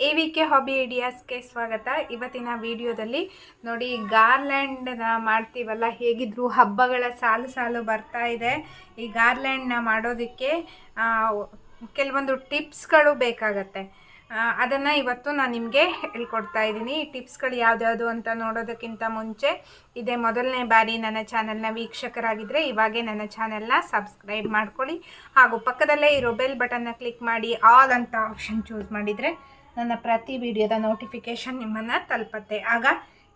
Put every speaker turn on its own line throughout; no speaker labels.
A V K hobby ಐಡಿಯಾಸ್ಗೆ ಸ್ವಾಗತ. ಇವತ್ತಿನ ವಿಡಿಯೋದಲ್ಲಿ ನೋಡಿ ಗಾರ್ಲ್ಯಾಂಡನ್ನ ಮಾಡ್ತೀವಲ್ಲ, ಹೇಗಿದ್ರು ಹಬ್ಬಗಳ ಸಾಲು ಸಾಲು ಬರ್ತಾ ಇದೆ. ಈ ಗಾರ್ಲ್ಯಾಂಡ್ನ ಮಾಡೋದಕ್ಕೆ ಕೆಲವೊಂದು ಟಿಪ್ಸ್ಗಳು ಬೇಕಾಗತ್ತೆ. ಅದನ್ನು ಇವತ್ತು ನಾನು ನಿಮಗೆ ಹೇಳ್ಕೊಡ್ತಾ ಇದ್ದೀನಿ. ಈ ಟಿಪ್ಸ್ಗಳು ಯಾವ್ದ್ಯಾವುದು ಅಂತ ನೋಡೋದಕ್ಕಿಂತ ಮುಂಚೆ, ಇದೇ ಮೊದಲನೇ ಬಾರಿ ನನ್ನ ಚಾನಲ್ನ ವೀಕ್ಷಕರಾಗಿದ್ದರೆ ಇವಾಗೇ ನನ್ನ ಚಾನಲ್ನ ಸಬ್ಸ್ಕ್ರೈಬ್ ಮಾಡ್ಕೊಳ್ಳಿ. ಹಾಗೂ ಪಕ್ಕದಲ್ಲೇ ಇರೋ ಬೆಲ್ ಬಟನ್ನ ಕ್ಲಿಕ್ ಮಾಡಿ ಆಲ್ ಅಂತ ಆಪ್ಷನ್ ಚೂಸ್ ಮಾಡಿದರೆ ನನ್ನ ಪ್ರತಿ ವಿಡಿಯೋದ ನೋಟಿಫಿಕೇಷನ್ ನಿಮ್ಮನ್ನು ತಲುಪತ್ತೆ. ಆಗ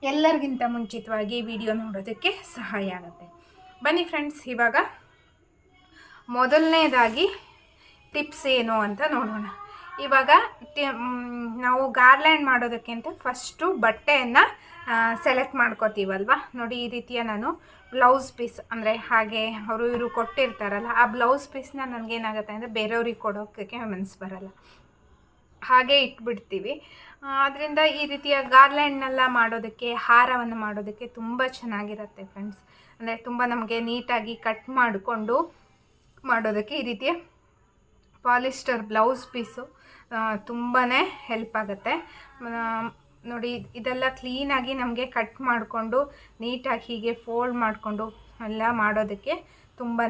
ಎಲ್ಲರಿಗಿಂತ ಮುಂಚಿತವಾಗಿ ವಿಡಿಯೋ ನೋಡೋದಕ್ಕೆ ಸಹಾಯ ಆಗುತ್ತೆ. ಬನ್ನಿ ಫ್ರೆಂಡ್ಸ್ ಇವಾಗ ಮೊದಲನೇದಾಗಿ ಟಿಪ್ಸ್ ಏನು ಅಂತ ನೋಡೋಣ. ಇವಾಗ ನಾವು ಗಾರ್ಲ್ಯಾಂಡ್ ಮಾಡೋದಕ್ಕೆ ಅಂತ ಫಸ್ಟು ಬಟ್ಟೆಯನ್ನು ಸೆಲೆಕ್ಟ್ ಮಾಡ್ಕೋತೀವಲ್ವ? ನೋಡಿ, ಈ ರೀತಿಯ ನಾನು ಬ್ಲೌಸ್ ಪೀಸ್ ಅಂದರೆ ಹಾಗೆ ಅವರು ಇವರು ಕೊಟ್ಟಿರ್ತಾರಲ್ಲ, ಆ ಬ್ಲೌಸ್ ಪೀಸ್ನ ನನಗೇನಾಗುತ್ತೆ ಅಂದರೆ ಬೇರೆಯವ್ರಿಗೆ ಕೊಡೋಕ್ಕೆ ಮನಸ್ಸು ಬರಲ್ಲ. ಹಾಗೆ ಇಟ್ಬಿಡ್ತೀವಿ. ಅದರಿಂದ ಈ ರೀತಿಯ ಗಾರ್ಲ್ಯಾಂಡ್ನೆಲ್ಲ ಮಾಡೋದಕ್ಕೆ, ಹಾರವನ್ನು ಮಾಡೋದಕ್ಕೆ ತುಂಬ ಚೆನ್ನಾಗಿರುತ್ತೆ ಫ್ರೆಂಡ್ಸ್ ಅಂದರೆ ತುಂಬ ನಮಗೆ ನೀಟಾಗಿ ಕಟ್ ಮಾಡಿಕೊಂಡು ಮಾಡೋದಕ್ಕೆ ಈ ರೀತಿಯ ಪಾಲಿಸ್ಟರ್ ಬ್ಲೌಸ್ ಪೀಸು ತುಂಬಾ ಹೆಲ್ಪ್ ಆಗುತ್ತೆ. ನೋಡಿ, ಇದೆಲ್ಲ ಕ್ಲೀನಾಗಿ ನಮಗೆ ಕಟ್ ಮಾಡಿಕೊಂಡು, ನೀಟಾಗಿ ಹೀಗೆ ಫೋಲ್ಡ್ ಮಾಡಿಕೊಂಡು ಎಲ್ಲ ಮಾಡೋದಕ್ಕೆ ತುಂಬಾ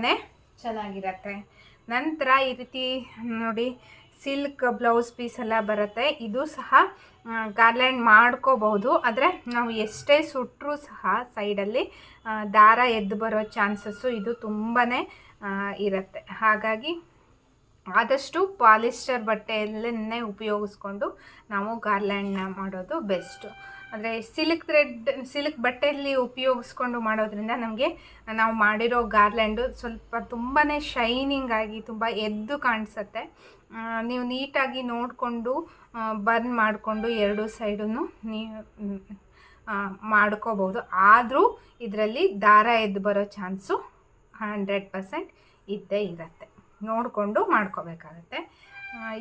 ಚೆನ್ನಾಗಿರತ್ತೆ. ನಂತರ ಈ ರೀತಿ, ನೋಡಿ ಸಿಲ್ಕ್ ಬ್ಲೌಸ್ ಪೀಸ್ ಎಲ್ಲ ಬರುತ್ತೆ. ಇದು ಸಹ ಗಾರ್ಲ್ಯಾಂಡ್ ಮಾಡ್ಕೋಬಹುದು. ಆದರೆ ನಾವು ಎಷ್ಟೇ ಸುಟ್ಟರೂ ಸಹ ಸೈಡಲ್ಲಿ ದಾರ ಎದ್ದು ಬರೋ ಚಾನ್ಸಸ್ಸು ಇದು ತುಂಬಾ ಇರುತ್ತೆ. ಹಾಗಾಗಿ ಆದಷ್ಟು ಪಾಲಿಸ್ಟರ್ ಬಟ್ಟೆಯಲ್ಲೇ ಉಪಯೋಗಿಸ್ಕೊಂಡು ನಾವು ಗಾರ್ಲ್ಯಾಂಡ್ನ ಮಾಡೋದು ಬೆಸ್ಟು. ಅಂದರೆ ಸಿಲ್ಕ್ ಥ್ರೆಡ್ ಸಿಲ್ಕ್ ಬಟ್ಟೆಯಲ್ಲಿ ಉಪಯೋಗಿಸ್ಕೊಂಡು ಮಾಡೋದ್ರಿಂದ ನಮಗೆ ನಾವು ಮಾಡಿರೋ ಗಾರ್ಲ್ಯಾಂಡು ಸ್ವಲ್ಪ ತುಂಬಾ ಶೈನಿಂಗ್ ಆಗಿ ತುಂಬ ಎದ್ದು ಕಾಣಿಸುತ್ತೆ. ನೀವು ನೀಟಾಗಿ ನೋಡಿಕೊಂಡು ಬರ್ನ್ ಮಾಡಿಕೊಂಡು ಎರಡು ಸೈಡೂ ನೀವು ಮಾಡ್ಕೋಬೋದು ಆದರೂ ಇದರಲ್ಲಿ ದಾರ ಎದ್ದು ಬರೋ ಚಾನ್ಸು ಹಂಡ್ರೆಡ್ ಪರ್ಸೆಂಟ್ ಇದ್ದೇ ಇರುತ್ತೆ. ನೋಡಿಕೊಂಡು ಮಾಡ್ಕೋಬೇಕಾಗತ್ತೆ.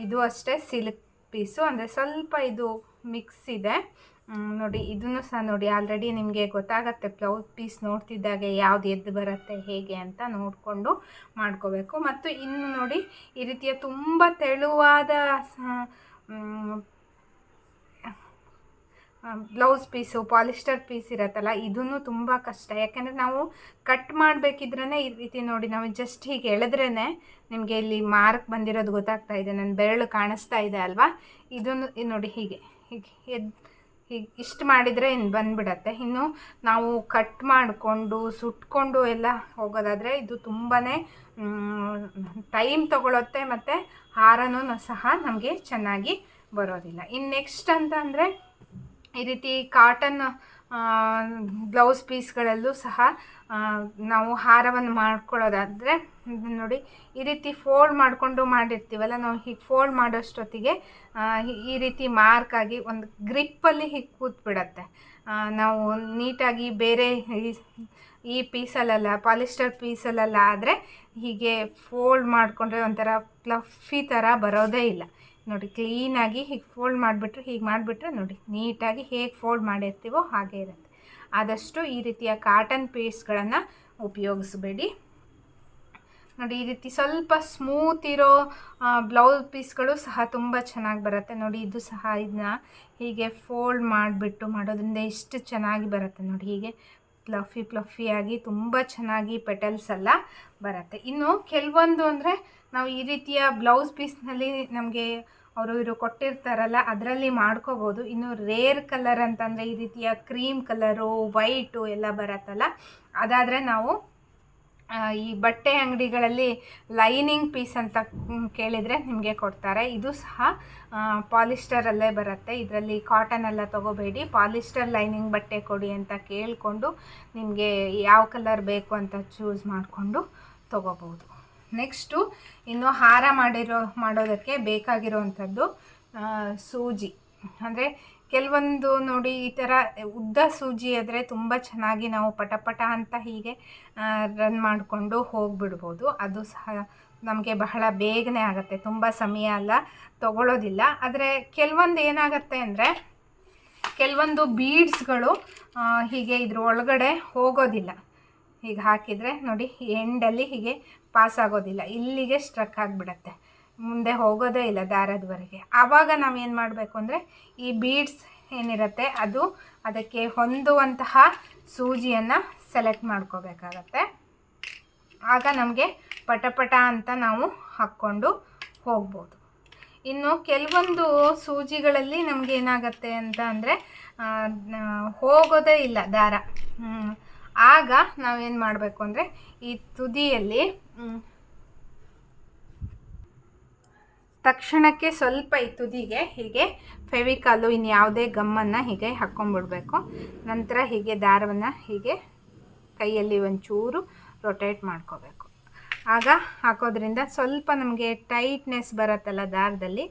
ಇದು ಅಷ್ಟೇ ಸಿಲ್ಕ್ ಪೀಸು ಅಂದರೆ ಸ್ವಲ್ಪ ಇದು ಮಿಕ್ಸ್ ಇದೆ. ನೋಡಿ, ಇದನ್ನು ಸಹ ನೋಡಿ ಆಲ್ರೆಡಿ ನಿಮಗೆ ಗೊತ್ತಾಗತ್ತೆ ಬ್ಲೌಸ್ ಪೀಸ್ ನೋಡ್ತಿದ್ದಾಗೆ ಯಾವ್ದು ಎದ್ದು ಬರುತ್ತೆ, ಹೇಗೆ ಅಂತ ನೋಡಿಕೊಂಡು ಮಾಡ್ಕೋಬೇಕು. ಮತ್ತು ಇನ್ನು ನೋಡಿ, ಈ ರೀತಿಯ ತುಂಬ ತೆಳುವಾದ ಬ್ಲೌಸ್ ಪೀಸು ಪಾಲಿಸ್ಟರ್ ಪೀಸ್ ಇರತ್ತಲ್ಲ ಇದೂ ತುಂಬ ಕಷ್ಟ. ಯಾಕೆಂದರೆ ನಾವು ಕಟ್ ಮಾಡಬೇಕಿದ್ರೇ ಈ ರೀತಿ ನೋಡಿ, ನಾವು ಜಸ್ಟ್ ಹೀಗೆ ಎಳೆದ್ರೇ ನಿಮಗೆ ಇಲ್ಲಿ ಮಾರ್ಕ್ ಬಂದಿರೋದು ಗೊತ್ತಾಗ್ತಾ ಇದೆ. ನನ್ನ ಬೆರಳು ಕಾಣಿಸ್ತಾ ಇದೆ ಅಲ್ವಾ? ಇದನ್ನು ನೋಡಿ ಹೀಗೆ ಹೀಗೆ ಎದ್ ಹೀಗೆ ಇಷ್ಟು ಮಾಡಿದರೆ ಇನ್ನು ಬಂದ್ಬಿಡತ್ತೆ. ಇನ್ನು ನಾವು ಕಟ್ ಮಾಡಿಕೊಂಡು, ಸುಟ್ಕೊಂಡು ಎಲ್ಲ ಹೋಗೋದಾದರೆ ಇದು ತುಂಬಾ ಟೈಮ್ ತಗೊಳುತ್ತೆ ಮತ್ತು ಹಾರನೂ ಸಹ ನಮಗೆ ಚೆನ್ನಾಗಿ ಬರೋದಿಲ್ಲ. ಇನ್ನು ನೆಕ್ಸ್ಟ್ ಅಂತ ಅಂದರೆ ಈ ರೀತಿ ಕಾಟನ್ ಬ್ಲೌಸ್ ಪೀಸ್ಗಳಲ್ಲೂ ಸಹ ನಾವು ಹಾರವನ್ನು ಮಾಡ್ಕೊಳ್ಳೋದಾದರೆ ನೋಡಿ, ಈ ರೀತಿ ಫೋಲ್ಡ್ ಮಾಡಿಕೊಂಡು ಮಾಡಿರ್ತೀವಲ್ಲ, ನಾವು ಹೀಗೆ ಫೋಲ್ಡ್ ಮಾಡೋಷ್ಟೊತ್ತಿಗೆ ಈ- ರೀತಿ ಮಾರ್ಕ್ ಆಗಿ ಒಂದು ಗ್ರಿಪ್ಪಲ್ಲಿ ಹೀಗೆ ಕೂತ್ಬಿಡತ್ತೆ. ನಾವು ನೀಟಾಗಿ ಬೇರೆ ಈ- ಈ ಪೀಸಲ್ಲೆಲ್ಲ ಪಾಲಿಸ್ಟರ್ ಪೀಸಲ್ಲೆಲ್ಲ ಆದರೆ ಹೀಗೆ ಫೋಲ್ಡ್ ಮಾಡಿಕೊಂಡ್ರೆ ಒಂಥರ ಫ್ಲಫಿ ಥರ ಬರೋದೇ ಇಲ್ಲ. ನೋಡಿ, ಕ್ಲೀನಾಗಿ ಹೀಗೆ ಫೋಲ್ಡ್ ಮಾಡಿಬಿಟ್ರೆ, ಹೀಗೆ ಮಾಡಿಬಿಟ್ರೆ ನೋಡಿ, ನೀಟಾಗಿ ಹೇಗೆ ಫೋಲ್ಡ್ ಮಾಡಿರ್ತೀವೋ ಹಾಗೆ ಇರುತ್ತೆ. ಆದಷ್ಟು ಈ ರೀತಿಯ ಕಾಟನ್ ಪೇಸ್ಟ್ಗಳನ್ನು ಉಪಯೋಗಿಸ್ಬೇಡಿ. ನೋಡಿ, ಈ ರೀತಿ ಸ್ವಲ್ಪ ಸ್ಮೂತ್ ಇರೋ ಬ್ಲೌಸ್ ಪೀಸ್ಗಳು ಸಹ ತುಂಬ ಚೆನ್ನಾಗಿ ಬರುತ್ತೆ. ನೋಡಿ, ಇದು ಸಹ ಇದನ್ನ ಹೀಗೆ ಫೋಲ್ಡ್ ಮಾಡಿಬಿಟ್ಟು ಮಾಡೋದ್ರಿಂದ ಎಷ್ಟು ಚೆನ್ನಾಗಿ ಬರುತ್ತೆ. ನೋಡಿ, ಹೀಗೆ ಪ್ಲಫಿ ಪ್ಲಫಿಯಾಗಿ ತುಂಬ ಚೆನ್ನಾಗಿ ಪೆಟಲ್ಸ್ ಎಲ್ಲ ಬರುತ್ತೆ. ಇನ್ನು ಕೆಲವೊಂದು ಅಂದರೆ ನಾವು ಈ ರೀತಿಯ ಬ್ಲೌಸ್ ಪೀಸ್ನಲ್ಲಿ ನಮಗೆ ಅವರು ಇವರು ಕೊಟ್ಟಿರ್ತಾರಲ್ಲ, ಅದರಲ್ಲಿ ಮಾಡ್ಕೋಬೋದು. ಇನ್ನು ರೇರ್ ಕಲರ್ ಅಂತಂದರೆ ಈ ರೀತಿಯ ಕ್ರೀಮ್ ಕಲರು, ವೈಟು ಎಲ್ಲ ಬರುತ್ತಲ್ಲ, ಅದಾದರೆ ನಾವು ಈ ಬಟ್ಟೆ ಅಂಗಡಿಗಳಲ್ಲಿ ಲೈನಿಂಗ್ ಪೀಸ್ ಅಂತ ಕೇಳಿದರೆ ನಿಮಗೆ ಕೊಡ್ತಾರೆ. ಇದು ಸಹ ಪಾಲಿಸ್ಟರಲ್ಲೇ ಬರುತ್ತೆ. ಇದರಲ್ಲಿ ಕಾಟನ್ ಎಲ್ಲ ತೊಗೋಬೇಡಿ. ಪಾಲಿಸ್ಟರ್ ಲೈನಿಂಗ್ ಬಟ್ಟೆ ಕೊಡಿ ಅಂತ ಕೇಳಿಕೊಂಡು ನಿಮಗೆ ಯಾವ ಕಲರ್ ಬೇಕು ಅಂತ ಚೂಸ್ ಮಾಡಿಕೊಂಡು ತೊಗೋಬೋದು. ನೆಕ್ಸ್ಟು ಇನ್ನು ಹಾರ ಮಾಡಿರೋ, ಮಾಡೋದಕ್ಕೆ ಬೇಕಾಗಿರೋವಂಥದ್ದು ಸೂಜಿ. ಅಂದರೆ ಕೆಲವೊಂದು ನೋಡಿ ಈ ಥರ ಉದ್ದ ಸೂಜಿ ಆದರೆ ತುಂಬ ಚೆನ್ನಾಗಿ ನಾವು ಪಟಪಟ ಪಟ ಅಂತ ಹೀಗೆ ರನ್ ಮಾಡಿಕೊಂಡು ಹೋಗಿಬಿಡ್ಬೋದು. ಅದು ಸಹ ನಮಗೆ ಬಹಳ ಬೇಗನೆ ಆಗುತ್ತೆ. ತುಂಬ ಸಮಯ ಎಲ್ಲ ತಗೊಳ್ಳೋದಿಲ್ಲ ಆದರೆ ಕೆಲವೊಂದು ಏನಾಗುತ್ತೆ ಅಂದರೆ ಕೆಲವೊಂದು ಬೀಡ್ಸ್ಗಳು ಹೀಗೆ ಇದ್ರ ಒಳಗಡೆ ಹೋಗೋದಿಲ್ಲ. ಹೀಗೆ ಹಾಕಿದರೆ ನೋಡಿ ಎಂಡಲ್ಲಿ ಹೀಗೆ ಪಾಸ್ ಆಗೋದಿಲ್ಲ. ಇಲ್ಲಿಗೆ ಸ್ಟ್ರಕ್ ಆಗಿಬಿಡತ್ತೆ. ಮುಂದೆ ಹೋಗೋದೇ ಇಲ್ಲ ದಾರದವರೆಗೆ. ಆವಾಗ ಏನು ಮಾಡಬೇಕು ಅಂದರೆ ಈ ಬೀಡ್ಸ್ ಏನಿರುತ್ತೆ ಅದು ಅದಕ್ಕೆ ಹೊಂದುವಂತಹ ಸೂಜಿಯನ್ನು ಸೆಲೆಕ್ಟ್ ಮಾಡ್ಕೋಬೇಕಾಗತ್ತೆ. ಆಗ ನಮಗೆ ಪಟಪಟ ಅಂತ ನಾವು ಹಾಕ್ಕೊಂಡು ಹೋಗ್ಬೋದು. ಇನ್ನು ಕೆಲವೊಂದು ಸೂಜಿಗಳಲ್ಲಿ ನಮಗೆ ಏನಾಗತ್ತೆ ಅಂತ ಅಂದರೆ ಹೋಗೋದೇ ಇಲ್ಲ ದಾರ. ಆಗ ನಾವೇನು ಮಾಡಬೇಕು ಅಂದರೆ ಈ ತುದಿಯಲ್ಲಿ ತಕ್ಷಣಕ್ಕೆ ಸ್ವಲ್ಪ ಈ ತುದಿಗೆ ಹೀಗೆ ಫೆವಿಕಾಲು ಇನ್ನು ಯಾವುದೇ ಗಮ್ಮನ್ನು ಹೀಗೆ ಹಾಕ್ಕೊಂಡ್ಬಿಡ್ಬೇಕು ನಂತರ ಹೀಗೆ ದಾರವನ್ನು ಹೀಗೆ ಕೈಯಲ್ಲಿ ಒಂಚೂರು ರೊಟೇಟ್ ಮಾಡ್ಕೋಬೇಕು. ಆಗ ಹಾಕೋದ್ರಿಂದ ಸ್ವಲ್ಪ ನಮಗೆ ಟೈಟ್ನೆಸ್ ಬರುತ್ತಲ್ಲ ದಾರದಲ್ಲಿ,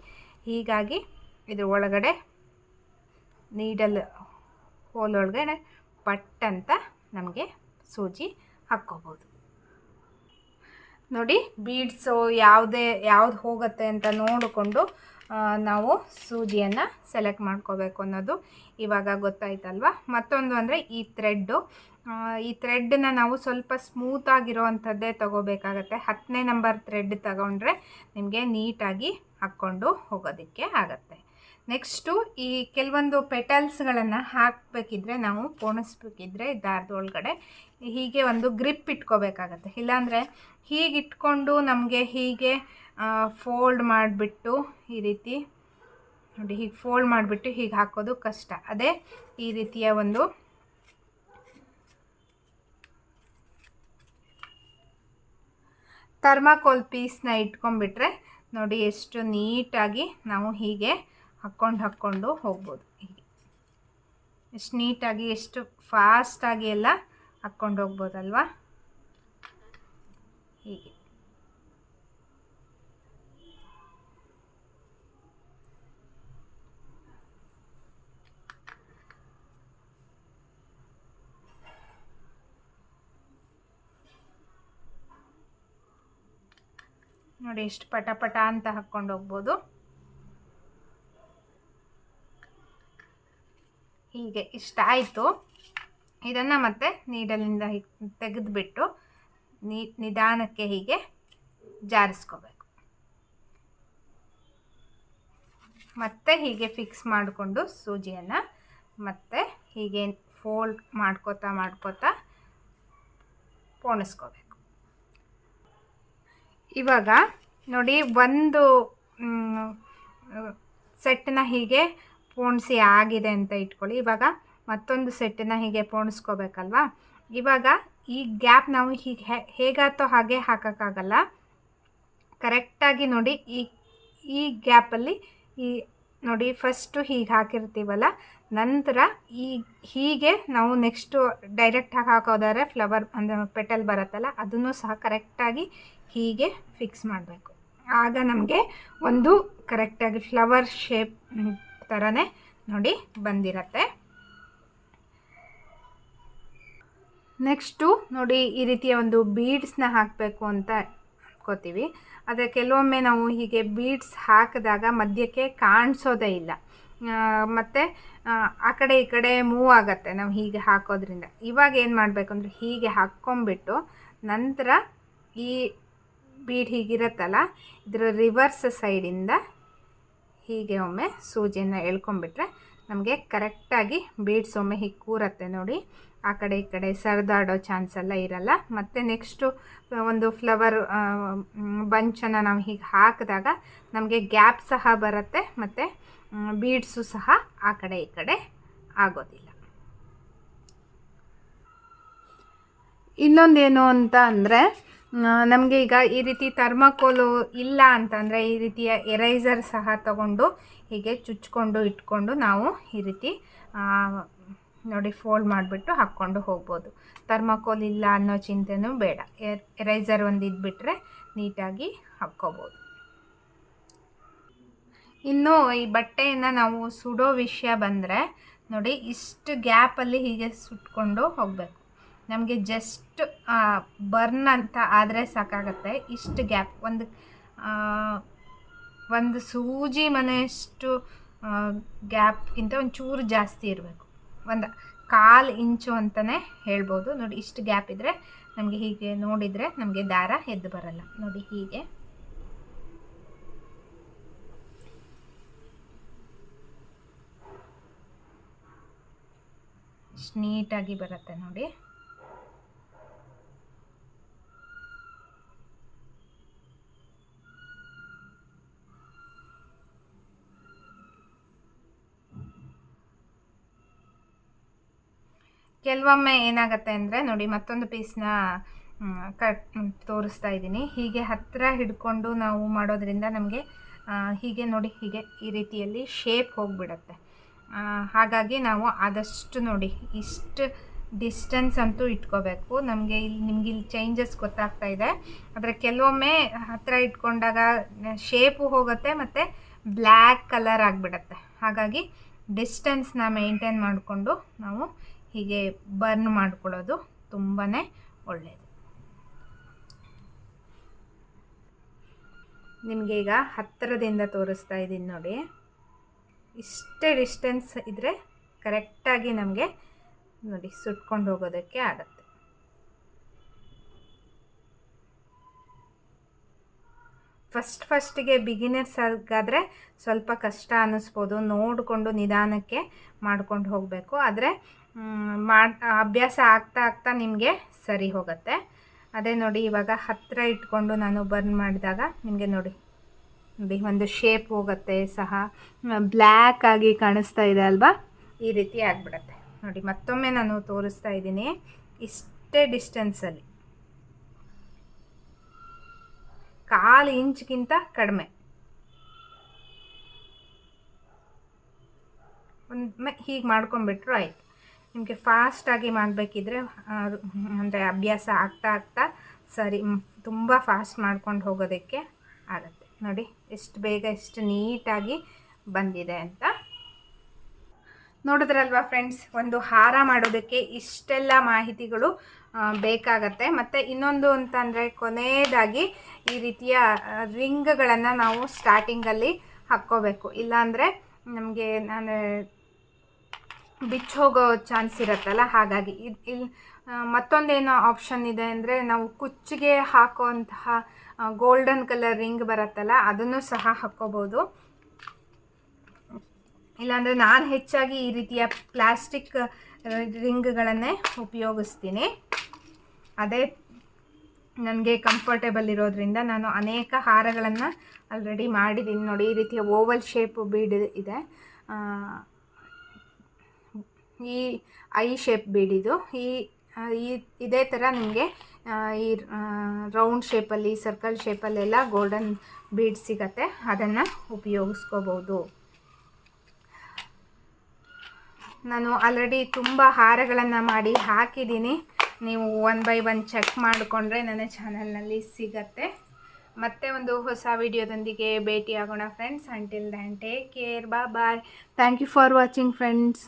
ಹೀಗಾಗಿ ಇದ್ರ ಒಳಗಡೆ ನೀಡಲ್ ಹೋಲ್ ಒಳಗಡೆ ಪಟ್ ನಮಗೆ ಸೂಜಿ ಹಾಕ್ಕೋಬೋದು. ನೋಡಿ ಬೀಡ್ಸು ಯಾವುದೇ, ಯಾವ್ದು ಹೋಗುತ್ತೆ ಅಂತ ನೋಡಿಕೊಂಡು ನಾವು ಸೂಜಿಯನ್ನು ಸೆಲೆಕ್ಟ್ ಮಾಡ್ಕೋಬೇಕು ಅನ್ನೋದು ಇವಾಗ ಗೊತ್ತಾಯ್ತಲ್ವ? ಮತ್ತೊಂದು ಅಂದರೆ ಈ ಥ್ರೆಡ್ಡು ಈ ಥ್ರೆಡ್ನ ನಾವು ಸ್ವಲ್ಪ ಸ್ಮೂತ್ ಆಗಿರೋವಂಥದ್ದೇ ತಗೋಬೇಕಾಗತ್ತೆ. ಹತ್ತನೇ ನಂಬರ್ ಥ್ರೆಡ್ ತಗೊಂಡ್ರೆ ನಿಮಗೆ ನೀಟಾಗಿ ಹಾಕ್ಕೊಂಡು ಹೋಗೋದಕ್ಕೆ ಆಗತ್ತೆ. ನೆಕ್ಸ್ಟು ಈ ಕೆಲವೊಂದು ಪೆಟಲ್ಸ್ಗಳನ್ನು ಹಾಕಬೇಕಿದ್ರೆ ನಾವು ಪೋಣಿಸ್ಬೇಕಿದ್ರೆ ದಾರದ ಒಳಗಡೆ ಹೀಗೆ ಒಂದು ಗ್ರಿಪ್ ಇಟ್ಕೋಬೇಕಾಗತ್ತೆ. ಇಲ್ಲಾಂದರೆ ಹೀಗೆ ಇಟ್ಕೊಂಡು ನಮಗೆ ಹೀಗೆ ಫೋಲ್ಡ್ ಮಾಡಿಬಿಟ್ಟು ಈ ರೀತಿ, ನೋಡಿ ಹೀಗೆ ಫೋಲ್ಡ್ ಮಾಡಿಬಿಟ್ಟು ಹೀಗೆ ಹಾಕೋದು ಕಷ್ಟ. ಅದೇ ಈ ರೀತಿಯ ಒಂದು ಥರ್ಮಾಕೋಲ್ ಪೀಸ್ನ ಇಟ್ಕೊಂಡ್ಬಿಟ್ರೆ ನೋಡಿ ಎಷ್ಟು ನೀಟಾಗಿ ನಾವು ಹೀಗೆ ಹಾಕ್ಕೊಂಡು ಹಾಕ್ಕೊಂಡು ಹೋಗ್ಬೋದು. ಹೀಗೆ. ಎಷ್ಟು ನೀಟಾಗಿ, ಎಷ್ಟು ಫಾಸ್ಟಾಗಿ ಎಲ್ಲ ಹಾಕ್ಕೊಂಡು ಹೋಗ್ಬೋದಲ್ವಾ? ಹೀಗೆ. ನೋಡಿ ಎಷ್ಟು ಪಟ ಪಟ ಅಂತ ಹಾಕ್ಕೊಂಡು ಹೋಗ್ಬೋದು. ಹೀಗೆ ಇಷ್ಟ ಆಯಿತು. ಇದನ್ನು ಮತ್ತೆ ನೀಡಲಿಂದ ತೆಗೆದುಬಿಟ್ಟು ನೀ, ನಿಧಾನಕ್ಕೆ ಹೀಗೆ ಜಾರಿಸ್ಕೋಬೇಕು. ಮತ್ತೆ ಹೀಗೆ ಫಿಕ್ಸ್ ಮಾಡಿಕೊಂಡು ಸೂಜಿಯನ್ನು ಮತ್ತೆ ಹೀಗೆ ಫೋಲ್ಡ್ ಮಾಡ್ಕೋತಾ ಮಾಡ್ಕೋತಾ ಪೋಣಿಸ್ಕೋಬೇಕು. ಇವಾಗ ನೋಡಿ ಒಂದು ಸೆಟ್ಟನ್ನ ಹೀಗೆ ಪೋಣಿಸಿ ಆಗಿದೆ ಅಂತ ಇಟ್ಕೊಳ್ಳಿ. ಇವಾಗ ಮತ್ತೊಂದು ಸೆಟ್ಟನ್ನು ಹೀಗೆ ಪೋಣಿಸ್ಕೋಬೇಕಲ್ವಾ? ಇವಾಗ ಈ ಗ್ಯಾಪ್ ನಾವು ಹೀಗೆ ಹೇಗಾತೋ ಹಾಗೆ ಹಾಕೋಕ್ಕಾಗಲ್ಲ. ಕರೆಕ್ಟಾಗಿ ನೋಡಿ ಈ ಈ ಗ್ಯಾಪಲ್ಲಿ ಈ ನೋಡಿ ಫಸ್ಟು ಹೀಗೆ ಹಾಕಿರ್ತೀವಲ್ಲ, ನಂತರ ಈ ಹೀಗೆ ನಾವು ನೆಕ್ಸ್ಟು ಡೈರೆಕ್ಟಾಗಿ ಹಾಕೋದಾದ್ರೆ ಫ್ಲವರ್ ಅಂದರೆ ಪೆಟಲ್ ಬರುತ್ತಲ್ಲ, ಅದನ್ನು ಸಹ ಕರೆಕ್ಟಾಗಿ ಹೀಗೆ ಫಿಕ್ಸ್ ಮಾಡಬೇಕು. ಆಗ ನಮಗೆ ಒಂದು ಕರೆಕ್ಟಾಗಿ ಫ್ಲವರ್ ಶೇಪ್ ಥರನೇ ನೋಡಿ ಬಂದಿರತ್ತೆ. ನೆಕ್ಸ್ಟು ನೋಡಿ ಈ ರೀತಿಯ ಒಂದು ಬೀಡ್ಸ್ನ ಹಾಕಬೇಕು ಅಂತ ಅಂದ್ಕೋತೀವಿ ಆದರೆ ಕೆಲವೊಮ್ಮೆ ನಾವು ಹೀಗೆ ಬೀಡ್ಸ್ ಹಾಕಿದಾಗ ಮಧ್ಯಕ್ಕೆ ಕಾಣಿಸೋದೇ ಇಲ್ಲ. ಮತ್ತು, ಆ ಕಡೆ ಈ ಕಡೆ ಮೂವ್ ಆಗುತ್ತೆ ನಾವು ಹೀಗೆ ಹಾಕೋದ್ರಿಂದ. ಇವಾಗ ಏನು ಮಾಡಬೇಕು ಅಂದರೆ ಹೀಗೆ ಹಾಕ್ಕೊಂಬಿಟ್ಟು ನಂತರ ಈ ಬೀಡ್ ಹೀಗಿರುತ್ತಲ್ಲ, ಇದರ ರಿವರ್ಸ್ ಸೈಡಿಂದ ಹೀಗೆ ಒಮ್ಮೆ ಸೂಜಿಯನ್ನು ಎಳ್ಕೊಂಬಿಟ್ರೆ ನಮಗೆ ಕರೆಕ್ಟಾಗಿ ಬೀಡ್ಸ್ ಒಮ್ಮೆ ಹೀಗೆ ಕೂರತ್ತೆ ನೋಡಿ. ಆ ಕಡೆ ಈ ಕಡೆ ಸರಿದಾಡೋ ಚಾನ್ಸ್ ಎಲ್ಲ ಇರಲ್ಲ. ಮತ್ತು ನೆಕ್ಸ್ಟು ಒಂದು ಫ್ಲವರ್ ಬಂಚನ್ನು ನಾವು ಹೀಗೆ ಹಾಕಿದಾಗ ನಮಗೆ ಗ್ಯಾಪ್ ಸಹ ಬರುತ್ತೆ. ಮತ್ತು ಬೀಡ್ಸು ಸಹ ಆ ಕಡೆ ಈ ಕಡೆ ಆಗೋದಿಲ್ಲ. ಇನ್ನೊಂದೇನು ಅಂತ ಅಂದರೆ ನಮಗೆ ಈಗ ಈ ರೀತಿ ಥರ್ಮಕೋಲು ಇಲ್ಲ ಅಂತಂದರೆ ಈ ರೀತಿಯ ಎರೈಸರ್ ಸಹ ತಗೊಂಡು ಹೀಗೆ ಚುಚ್ಕೊಂಡು ಇಟ್ಕೊಂಡು ನಾವು ಈ ರೀತಿ ನೋಡಿ ಫೋಲ್ಡ್ ಮಾಡಿಬಿಟ್ಟು ಹಾಕ್ಕೊಂಡು ಹೋಗ್ಬೋದು. ಥರ್ಮಾಕೋಲ್ ಇಲ್ಲ ಅನ್ನೋ ಚಿಂತೆನೂ ಬೇಡ. ಎರೈಸರ್ ಒಂದು ಇದ್ಬಿಟ್ರೆ ನೀಟಾಗಿ ಹಾಕ್ಕೋಬೋದು. ಇನ್ನು ಈ ಬಟ್ಟೆಯನ್ನು ನಾವು ಸುಡೋ ವಿಷಯ ಬಂದರೆ ನೋಡಿ ಇಷ್ಟು ಗ್ಯಾಪಲ್ಲಿ ಹೀಗೆ ಸುಟ್ಕೊಂಡು ಹೋಗಬೇಕು. ನಮಗೆ ಜಸ್ಟ್ ಬರ್ನ್ ಅಂತ ಆದರೆ ಸಾಕಾಗತ್ತೆ. ಇಷ್ಟು ಗ್ಯಾಪ್ ಒಂದು ಒಂದು ಸೂಜಿ ಮನೆಯಷ್ಟು ಗ್ಯಾಪ್ಗಿಂತ ಒಂಚೂರು ಜಾಸ್ತಿ ಇರಬೇಕು. ಒಂದು ಕಾಲು ಇಂಚು ಅಂತಲೇ ಹೇಳ್ಬೋದು. ನೋಡಿ, ಇಷ್ಟು ಗ್ಯಾಪ್ ಇದ್ದರೆ ನಮಗೆ ಹೀಗೆ ನೋಡಿದರೆ ನಮಗೆ ದಾರ ಎದ್ದು ಬರಲ್ಲ. ನೋಡಿ, ಹೀಗೆ. ಇಷ್ಟು ನೀಟಾಗಿ ಬರುತ್ತೆ ನೋಡಿ. ಕೆಲವೊಮ್ಮೆ ಏನಾಗುತ್ತೆ ಅಂದರೆ ನೋಡಿ ಮತ್ತೊಂದು ಪೀಸ್ನ ಕಟ್ ತೋರಿಸ್ತಾ ಇದ್ದೀನಿ. ಹೀಗೆ ಹತ್ತಿರ ಹಿಡ್ಕೊಂಡು ನಾವು ಮಾಡೋದ್ರಿಂದ ನಮಗೆ ಹೀಗೆ ನೋಡಿ, ಹೀಗೆ ಈ ರೀತಿಯಲ್ಲಿ ಶೇಪ್ ಹೋಗಿಬಿಡತ್ತೆ. ಹಾಗಾಗಿ ನಾವು ಆದಷ್ಟು ನೋಡಿ, ಇಷ್ಟು ಡಿಸ್ಟೆನ್ಸ್ ಅಂತೂ ಇಟ್ಕೋಬೇಕು. ನಮಗೆ ಇಲ್ಲಿ ನಿಮ್ಗೆ ಇಲ್ಲಿ ಚೇಂಜಸ್ ಗೊತ್ತಾಗ್ತಾ ಇದೆ. ಆದರೆ ಕೆಲವೊಮ್ಮೆ ಹತ್ತಿರ ಇಟ್ಕೊಂಡಾಗ ಶೇಪು ಹೋಗುತ್ತೆ ಮತ್ತು ಬ್ಲ್ಯಾಕ್ ಕಲರ್ ಆಗಿಬಿಡತ್ತೆ. ಹಾಗಾಗಿ ಡಿಸ್ಟೆನ್ಸ್ನ ಮೇಂಟೈನ್ ಮಾಡಿಕೊಂಡು ನಾವು ಹೀಗೆ ಬರ್ನ್ ಮಾಡ್ಕೊಳ್ಳೋದು ತುಂಬಾ ಒಳ್ಳೆಯದು ನಿಮಗೆ ಈಗ ಹತ್ತಿರದಿಂದ ತೋರಿಸ್ತಾ ಇದ್ದೀನಿ ನೋಡಿ. ಇಷ್ಟೇ ಡಿಸ್ಟೆನ್ಸ್ ಇದ್ದರೆ ಕರೆಕ್ಟಾಗಿ ನಮಗೆ ನೋಡಿ ಸುಟ್ಕೊಂಡು ಹೋಗೋದಕ್ಕೆ ಆಗತ್ತೆ. ಫಸ್ಟ್ ಫಸ್ಟಿಗೆ ಬಿಗಿನರ್ಸ್ ಆಗಾದರೆ ಸ್ವಲ್ಪ ಕಷ್ಟ ಅನ್ನಿಸ್ಬೋದು. ನೋಡಿಕೊಂಡು ನಿಧಾನಕ್ಕೆ ಮಾಡ್ಕೊಂಡು ಹೋಗಬೇಕು. ಆದರೆ ಮಾಡಿ, ಅಭ್ಯಾಸ ಆಗ್ತಾ ಆಗ್ತಾ ನಿಮಗೆ ಸರಿ ಹೋಗುತ್ತೆ. ಅದೇ ನೋಡಿ, ಇವಾಗ ಹತ್ತಿರ ಇಟ್ಕೊಂಡು ನಾನು ಬರ್ನ್ ಮಾಡಿದಾಗ ನಿಮಗೆ ನೋಡಿ ನೋಡಿ, ಒಂದು ಶೇಪ್ ಹೋಗುತ್ತೆ ಸಹ. ಬ್ಲ್ಯಾಕ್ ಆಗಿ ಕಾಣಿಸ್ತಾ ಇದೆ ಅಲ್ವಾ? ಈ ರೀತಿ ಆಗಿಬಿಡತ್ತೆ. ನೋಡಿ, ಮತ್ತೊಮ್ಮೆ ನಾನು ತೋರಿಸ್ತಾ ಇದ್ದೀನಿ. ಇಷ್ಟೇ ಡಿಸ್ಟೆನ್ಸಲ್ಲಿ ಕಾಲು ಇಂಚ್ಗಿಂತ ಕಡಿಮೆ. ಒಂದು ಹೀಗೆ ಮಾಡ್ಕೊಂಬಿಟ್ರು ಆಯ್ತು. ನಿಮಗೆ ಫಾಸ್ಟಾಗಿ ಮಾಡಬೇಕಿದ್ರೆ ಅಂದರೆ ಅಭ್ಯಾಸ ಆಗ್ತಾ ಆಗ್ತಾ ಸರಿ ತುಂಬ ಫಾಸ್ಟ್ ಮಾಡ್ಕೊಂಡು ಹೋಗೋದಕ್ಕೆ ಆಗುತ್ತೆ. ನೋಡಿ, ಎಷ್ಟು ಬೇಗ ಎಷ್ಟು ನೀಟಾಗಿ ಬಂದಿದೆ ಅಂತ. ನೋಡಿದ್ರಲ್ವಾ ಫ್ರೆಂಡ್ಸ್ ಒಂದು ಹಾರ ಮಾಡೋದಕ್ಕೆ ಇಷ್ಟೆಲ್ಲ ಮಾಹಿತಿಗಳು ಬೇಕಾಗತ್ತೆ. ಮತ್ತು ಇನ್ನೊಂದು ಅಂತಂದರೆ ಕೊನೆಯದಾಗಿ ಈ ರೀತಿಯ ರಿಂಗ್ಗಳನ್ನು ನಾವು ಸ್ಟಾರ್ಟಿಂಗಲ್ಲಿ ಹಾಕ್ಕೋಬೇಕು. ಇಲ್ಲಾಂದರೆ ನಮಗೆ ನಾನು ಬಿಚ್ಚೋಗೋ ಚಾನ್ಸ್ ಇರುತ್ತಲ್ಲ? ಹಾಗಾಗಿ ಇದು ಇಲ್ಲಿ ಮತ್ತೊಂದೇನು ಆಪ್ಷನ್ ಇದೆ ಅಂದರೆ ನಾವು ಕುಚ್ಚಿಗೆ ಹಾಕುವಂತಹ ಗೋಲ್ಡನ್ ಕಲರ್ ರಿಂಗ್ ಬರುತ್ತಲ್ಲ, ಅದನ್ನು ಸಹ ಹಾಕ್ಕೋಬೋದು. ಇಲ್ಲಾಂದರೆ ನಾನು ಹೆಚ್ಚಾಗಿ ಈ ರೀತಿಯ ಪ್ಲಾಸ್ಟಿಕ್ ರಿಂಗ್ಗಳನ್ನೇ ಉಪಯೋಗಿಸ್ತೀನಿ. ಅದೇ ನನಗೆ ಕಂಫರ್ಟೇಬಲ್ ಇರೋದ್ರಿಂದ ನಾನು ಅನೇಕ ಹಾರಗಳನ್ನು ಆಲ್ರೆಡಿ ಮಾಡಿದ್ದೀನಿ ನೋಡಿ, ಈ ರೀತಿಯ ಓವಲ್ ಶೇಪ್ ಬೀಡ್ ಇದೆ. ಈ ಐ ಶೇಪ್ ಬೀಡಿದು ಈ ಈ, ಇದೇ ಥರ ನಿಮಗೆ ಈ ರೌಂಡ್ ಶೇಪಲ್ಲಿ ಸರ್ಕಲ್ ಶೇಪಲ್ಲೆಲ್ಲ ಗೋಲ್ಡನ್ ಬೀಡ್ ಸಿಗತ್ತೆ. ಅದನ್ನು ಉಪಯೋಗಿಸ್ಕೋಬೋದು ನಾನು ಆಲ್ರೆಡಿ ತುಂಬ ಹಾರಗಳನ್ನು ಮಾಡಿ ಹಾಕಿದ್ದೀನಿ ನೀವು ಒನ್ ಬೈ ಒನ್ ಚೆಕ್ ಮಾಡಿಕೊಂಡ್ರೆ ನನ್ನ ಚಾನಲ್ನಲ್ಲಿ ಸಿಗತ್ತೆ. ಮತ್ತೆ ಒಂದು ಹೊಸ ವಿಡಿಯೋದೊಂದಿಗೆ ಭೇಟಿ ಆಗೋಣ friends until then take care bye bye thank you for watching friends